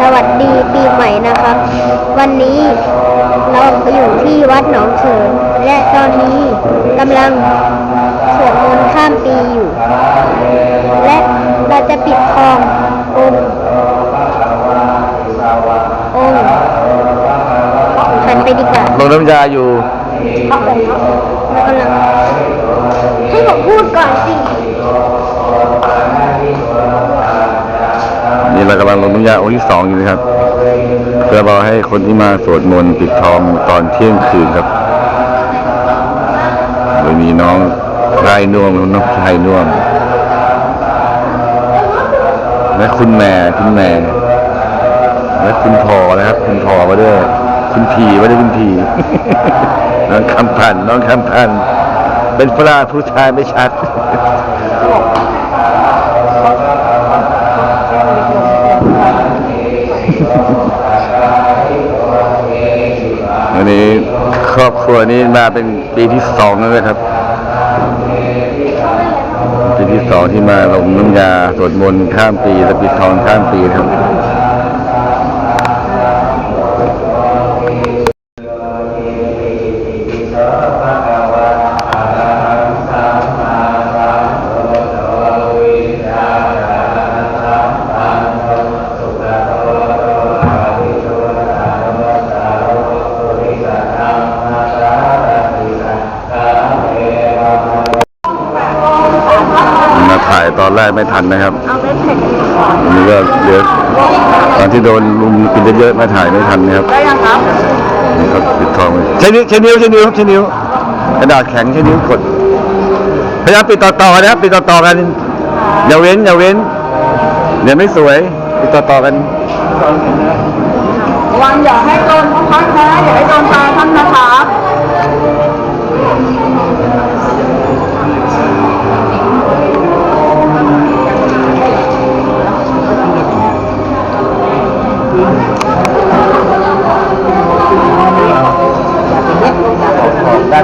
สวัสดีปีใหม่นะครับ วันนี้เราอยู่ที่วัดหนองเขินและตอนนี้กำลังสวดมนต์ข้ามปีอยู่ และเราจะปิดทององค์องค์หันไปดีกว่าลงน้ำยาอยู่ เรากำลังให้ผมพูดก่อนสินี่เรากำลังลงน้ำยาองค์ที่สองอยู่นะครับเพื่อรอกให้คนที่มาสวดมนต์ปิดทองตอนเที่ยงคืนครับ โดยมีน้องชายน่วมน้องชายน่วม และคุณแม่คุณแม่และคุณพอนะครับ คุณพอมาด้วย คุณพีมาด้วยคุณพีน้องคำพันธ์น้องคำพันธ์เป็นพระผู้ชายไม่ชัดวันนี้ครอบครัวนี้มาเป็นปีที่สองแล้วนะครับ ปีที่สองที่มาลงน้ำยาสวดมนต์ข้ามปีและปิดทองข้ามปีนะครับ ตอนแรกไม่ทันนะครับเอาไปเผ็ดอันนี้ก็เหลือตอนที่โดนลุมกินเยอะๆมาถ่ายไม่ทันนะครับได้ยังครับนี่ครับปิดทองไว้ใช้นิ้วใช้นิ้วใช้นิ้วครับใช้นิ้วกระดาษแข็งใช้นิ้วกดพยายามปิดต่อๆนะครับปิดต่อๆกันอย่าเว้นอย่าเว้นเดี๋ยวไม่สวยปิดต่อๆกันระวังอย่าให้โดนพระพักตร์นะอย่าให้โดนตาท่านนะครับ ด้า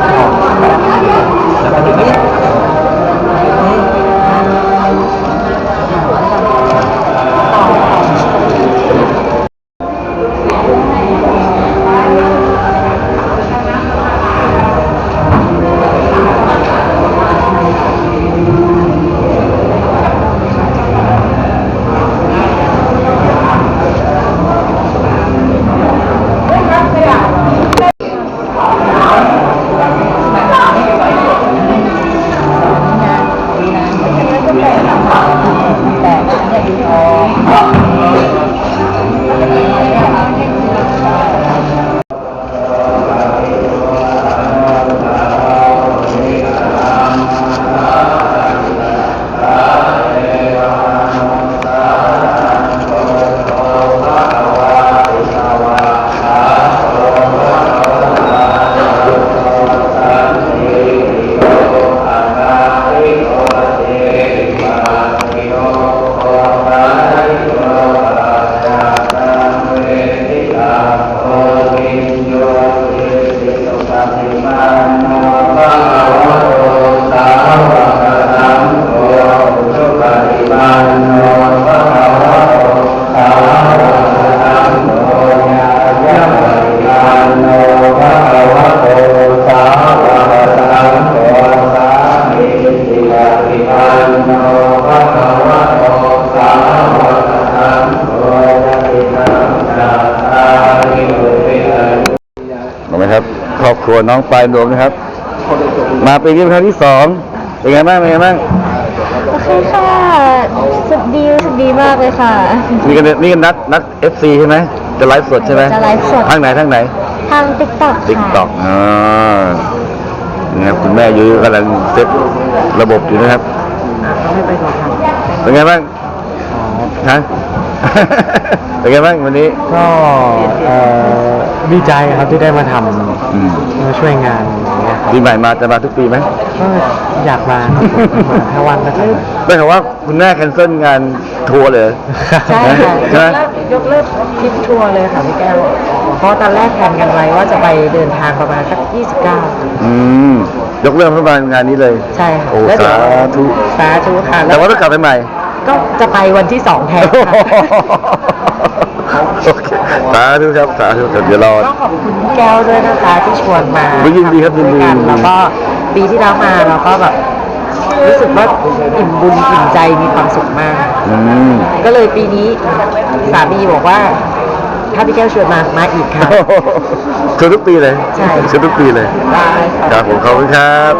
วน้องปลายดวงนะครับ มาปีนี้เป็นครั้งที่สองเป็นไงบ้างเป็นไงบ้างโอเคค่ะสุดดีสุดดีมากเลยค่ะ นี่กันนี่กันนัดนัดเอฟซีใช่ไหมจะไลฟ์สดใช่ไหมจะไลฟ์สดทางไหนทางไหน ทางติ๊กต็อกติ๊กค่ะต็อกอ่านี่ครับคุณแม่ยุ้ยกำลังเซตระบบอยู่นะครับเป็นไงบ้างฮะ เป็นไงบ้างวันนี้ ก็เอ่อดีใจครับที่ได้มาทอืมำมาช่วยงานอย่างเงี้ยครับปีใหม่มาจะมาทุกปีไหมก็อยากมาครับผมมาถ้าวันนะครับได้ข่าวว่าคุณแม่แคนเซิลงานทัวร์เลย ใช่ค่ะใช่ไหมยยกเลิกทริปทัวร์เลยค่ะพี่แก้ว เพราะตอนแรกแผนกันไว้ว่าจะไปเดินทางประมาณสัก 29 อืมยกเลิกเพื่อมางานนี้เลย ใช่ค่ะโอ้แล้วเดี๋ยวสาธุ สาธุค่ะ แต่ว่าต้องกลับไปใหม่ ก็จะไปวันที่2แทนค่ะโอเคสาธุครับสาธุครับเดี๋ยวรอก็ขอบคุณพี่แก้วด้วยนะคะที่ชวนมายินดีครับยินดี ทำวยกันแล้วก็ปีที่แล้วมาเราก็แบบรู้สึกว่าอิ่มบุญอิ่มใจมีความสุขมาก อืม ก็เลยปีนี้สามีบอกว่า ถ้าพี่แก้วชวนมามาอีกค่ะ ชวนทุกปีเลยใช่ ชวนทุกปีเลย ได้ค่ะครับผมขอบคุณครับ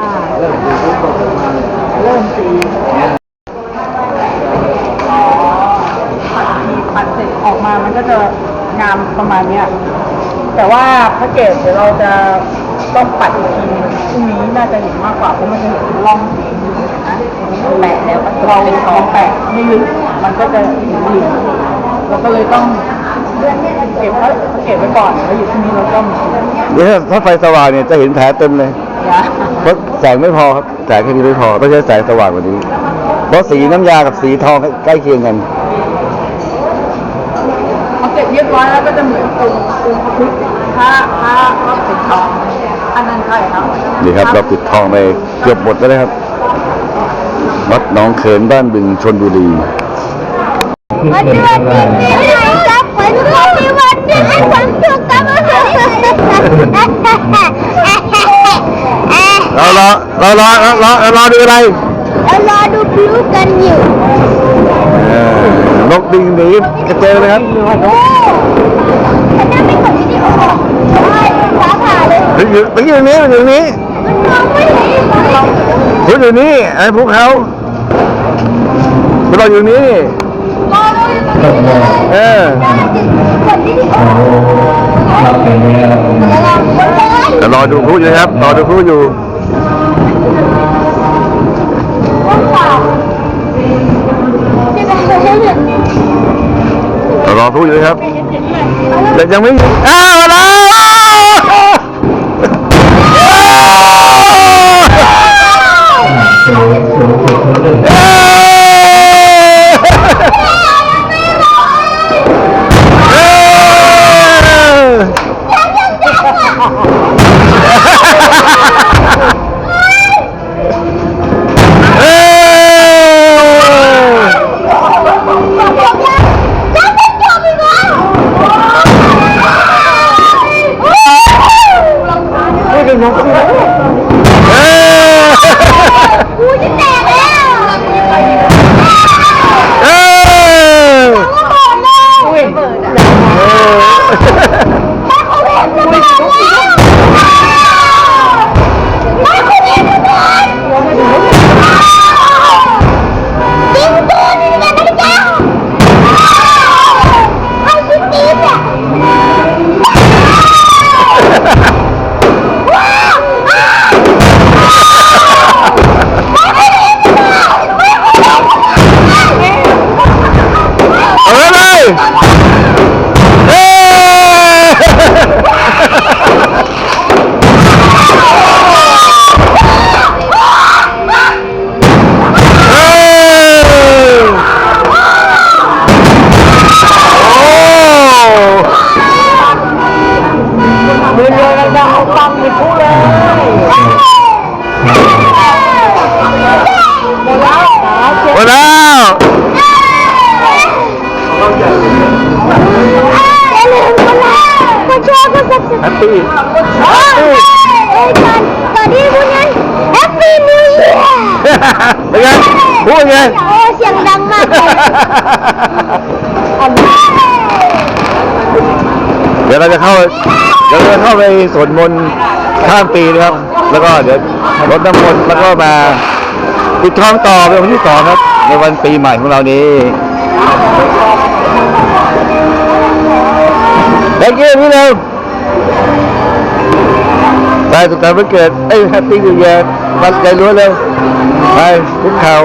ปัดเสร็จออกมามันก็จะงาม ประมาณเนี้ยแต่ว่าพระเกศเดี๋ยวเราจะต้องปัดอีกทีพรุ่งนี้น่าจะเห็นมากกว่าเพราะมันจะเห็นร่องสีนะแปะแล้วเราลองแปะไม่ลึกมันก็จะเห็นหลิงเราก็เลยต้องเก็บไว้เก็บไว้ก่อนแล้วอยู่ที่นี้เราก็มีเนี่ยถ้าไฟสว่างเนี่ยจะเห็นแผลเต็มเลยเพราะแสงไม่พอครับแสงแค่นี้ไม่พอต้องใช้แสงสว่างกว่านี้เพราะสีน้ำยากับสีทองใกล้เคียงกัน ร้อยแล้วก็จะเหมือนองค์องค์พระพุทธพระพระพระปิดทองอันนั้นใช่ครับนี่ครับเราปิดทองไปเกือบหมดแล้วนะครับ วัดหนองเขินบ้านบึงชนบุรีวันนี้วันนี้ปีใหม่ครับวันนี้วันนี้ให้ความสุขกับเรารอเรารอเรารอเรารอดูอะไรเรารอดูพลุกันอยู่ นกบินหนีกระเจิงเลยครับโอ้ฉันน่าไม่กดวิดีโอใช่ฟ้าผ่าเลยเฮ้ยอยู่เฮ้ยอยู่นี่อยู่นี่มันมองไม่เห็นเราเฮ้ยอยู่นี่ไอ้พวกเขาเราอยู่นี่มองไม่เห็นเออกดวิดีโอแล้วเรากดเลยจะรอดูพลุอยู่นะครับรอดูพลุอยู่ อพลุอยู่ครับ แต่ยังไม่อ้าวมาแล้ว อาฟังไปพูดเลยหมดแล้วหาเจ็บหมดแล้วอย่าลืมกดไลค์กดแชร์กด subscribe แฮปปี้เอ้ยเอ้ยตอนตอนนี้พวกนั้น Happy New Year เป็นไงพูดไงโอ้เสียงดังมากเลยเดี๋ยวเราจะเข้าเดี๋ยวเราจะเข้าไปสวดมนต์ข้ามปีนะครับ แล้วก็เดี๋ยวรดน้ำมนต์แล้วก็มาปิดทองต่อเป็นวันที่สองครับ ในวันปีใหม่ของเรานี้ thank you พี่เร็วไปสุขสันต์วันเกิดเอ้ย happy new year วันใจรู้เร็วไปคุกเข่า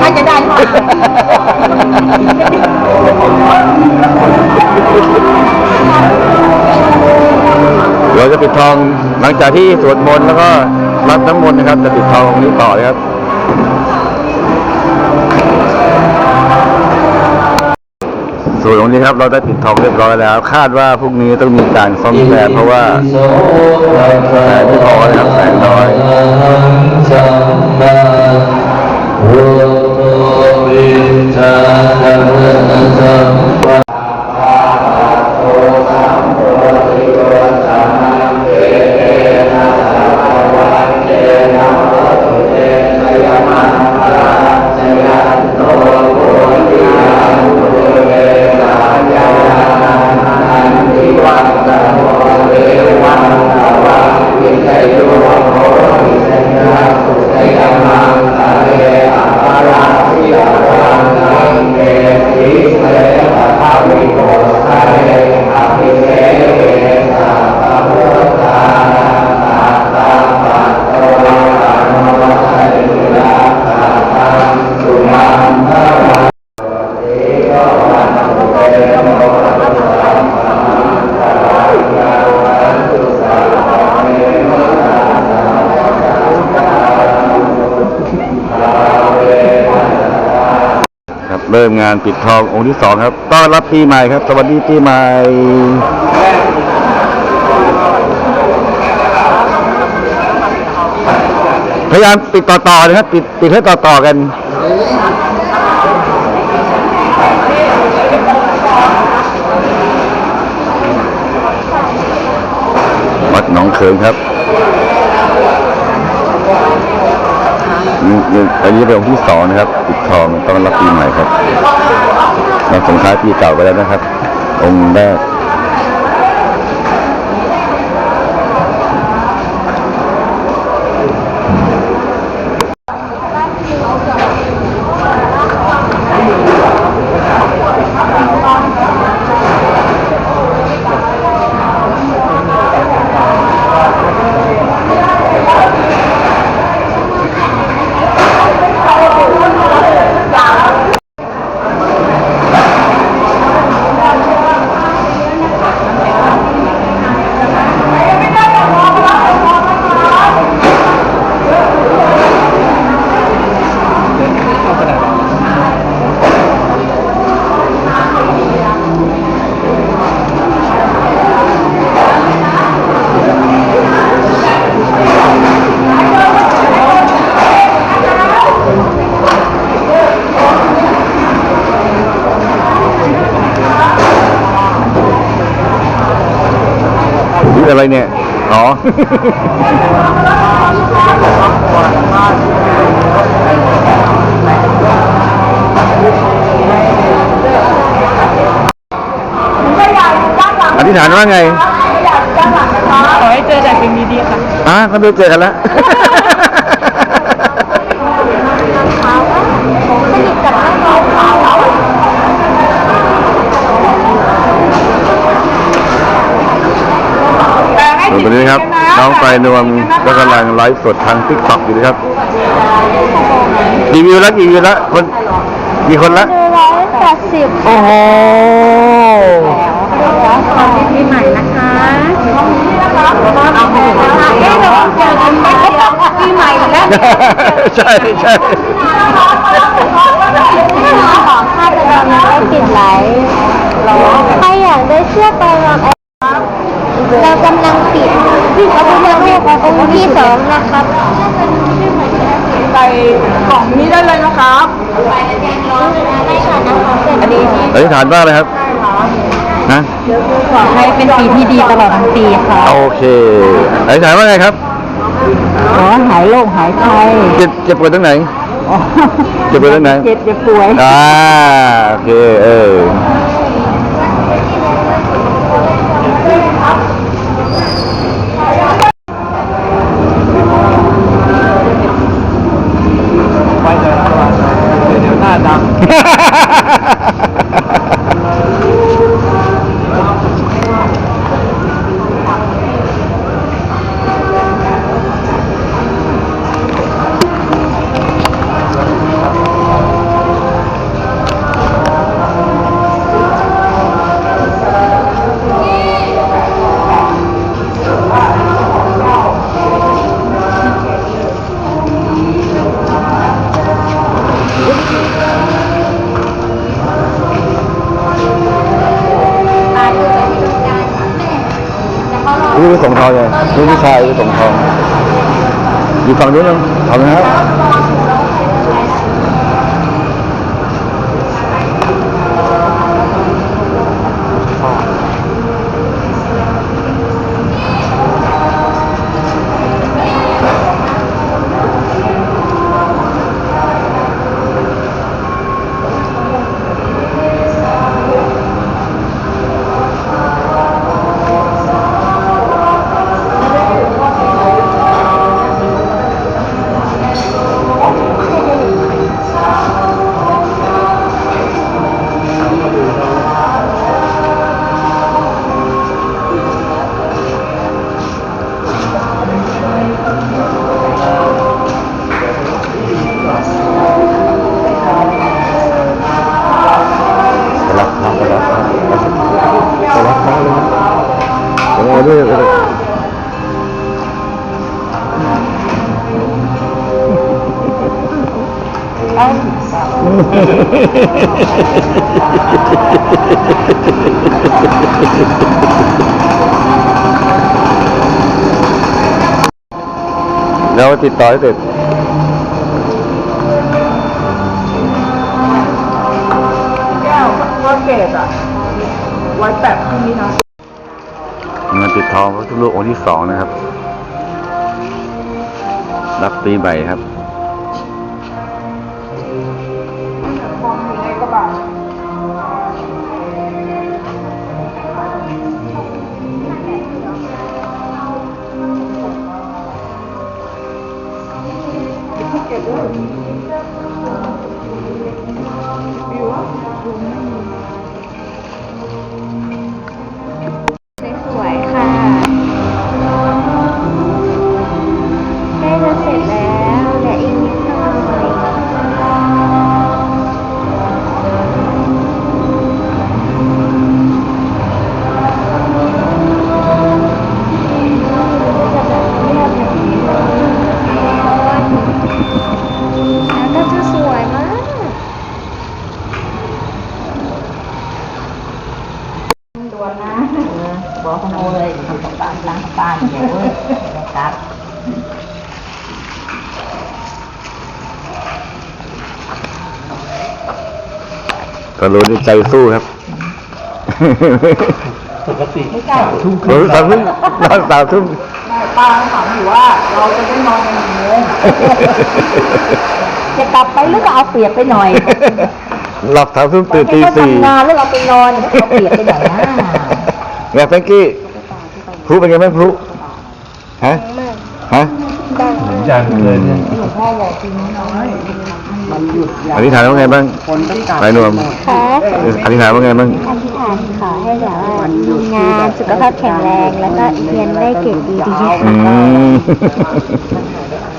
ถ้าจะได้ค่ะเราจะปิดทองหลังจากที่สวดมนต์แล้วก็ รับน้ำมนต์นะครับ จะปิดทองนี้ต่อเลยครับส่วนตรงนี้ครับเราได้ปิดทองเรียบร้อยแล้ว คาดว่าพรุ่งนี้ต้องมีการซ่อมแซมเพราะว่าแสงไม่พอนะครับแสงน้อยค งานปิดทององค์ที่สองครับ ต้อนรับปีใหม่ครับ สวัสดีปีใหม่พยายามปิดต่อๆนะครับปิดปิดให้ต่อๆกันวัดหนองเขิงครับ นี่นี่อันนี้เป็นองค์ที่สองนะครับปิดทองต้อนรับปีใหม่ครับเราส่งท้ายปีเก่าไปแล้วนะครับ องค์แรก อะไรเนี่ย อ๋อ อธิษฐานว่าไง ขอให้เจอแต่สิ่งดีๆค่ะ อะก็ไม่เจอกันแล้ว ส่วนตอนนี้ครับน้องไฟนวลก็กำลังไลฟ์สดทางทิกตอกอยู่นะครับรีวิวแล้วรีวิวแล้วคนกี่คนละร้อยแปดสิบโอ้โหปีใหม่นะคะเอาไปแล้วค่ะเอ๊ะเราเจอกันไม่เดียวปีใหม่แล้วใช่ใช่ขอค่าจะทำให้ติดไหลใครอยากได้เสื้อไปลองแอ เรากำลังปิดพระพุทธรูปองค์ที่สองนะครับใส่กล่องนี้ได้เลยนะครับอันนี้อธิษฐานว่าอะไรครับฮะขอให้เป็นปีที่ดีตลอดทั้งปีค่ะโอเคอธิษฐานว่าไงครับขอหายโรคหายไข้เจ็บเจ็บปวดตรงไหนเจ็บปวดตรงไหนเจ็บจะป่วยอ่าโอเคเออ เลยนี่พี่ชายไปส่งทองอยู่ฝั่งนู้นยังเอาเลยครับ โอ้ด้วยเลยเราติดต่อให้เสร็จแก้วว่าเกตอะไว้แปะที่นี้นะ ติดทองพระพุทธรูปองค์ที่สองนะครับ รับปีใหม่ครับ ก็รู้ในใจสู้ครับปกติไม่ใช่ทุ่มครู้รึ่งสามทุ่มนอนสามทุ่มไม่ป้าถามอยู่ว่าเราจะได้นอนกันกี่โมงจะกลับไปหรือก็เอาเปรียบไปหน่อยหลับสามทุ่มตื่นตีเขาสี่ทำงานแล้วเราไปนอนเอาเปรียบไปหน่อยนะไงแฟรงกี้พลุเป็นไงบ้างพลุฮะฮะเหมือนยันเลยเนี่ยหลวงพ่อบอกทีนี้น้อย มันหยุดยาอธิษฐานว่าไงบ้างคนต้องการไปนวมค่ะอธิษฐานว่าไงบ้างอธิษฐานขอให้แบบว่ามีงานสุขภาพแข็งแรงแล้วก็เรียนได้เกรดดีๆอืม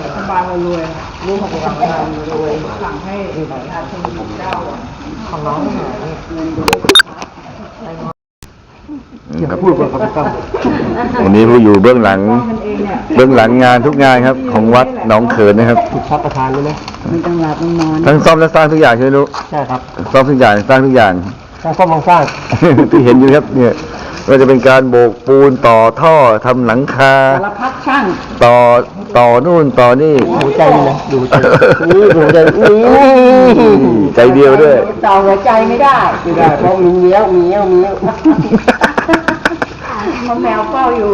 รัฐบาลเรารวยรู้ของรัฐบาลเรารวยสั่งให้ประชาชนของเจ้าอะของน้องหน่อยเงินดู ครับ พูดกับคำตั้งวันนี้ผู้อยู่เบื้องหลังกันเองเนี่ยเบื้องหลังงานทุกงานครับ ของวัดหนองเขินนะครับ ถูกพักประธานด้วยนะไม่ต้องหลับต้องนอนทั้งซ่อมและสร้างทุกอย่างใช่ไหมลูกใช่ครับซ่อมทุกอย่างสร้างทุกอย่าง สร้างข้อมองสร้าง ที่เห็นอยู่ครับเนี่ยก็จะเป็นการโบกปูนต่อท่อทำหลังคา สารพัดช่างต่อต่อนู่นต่อนี่หัวใจนี่นะดูใจนี่หัวใจนี่ใจเดียวด้วยเจ้าหัวใจไม่ได้ไม่ได้เพราะมีเงี้ยวมีเงี้ยวมีเงี้ยว เพราะแมวเฝ้าอยู่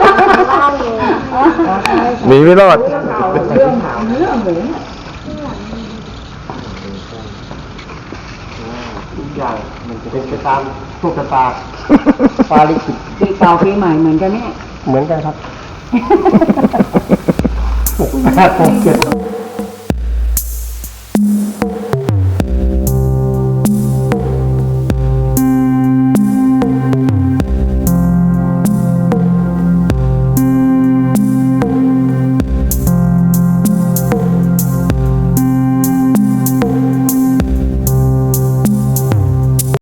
เล่าอยู่หนีไม่รอด เรื่องถามเรื่องหมูทุกอย่างมันจะเป็นไปตามโชคชะตาปาลิขิตปีเก่าปีใหม่เหมือนกันเนี่ยเหมือนกันครับหกแปดหกเจ็ด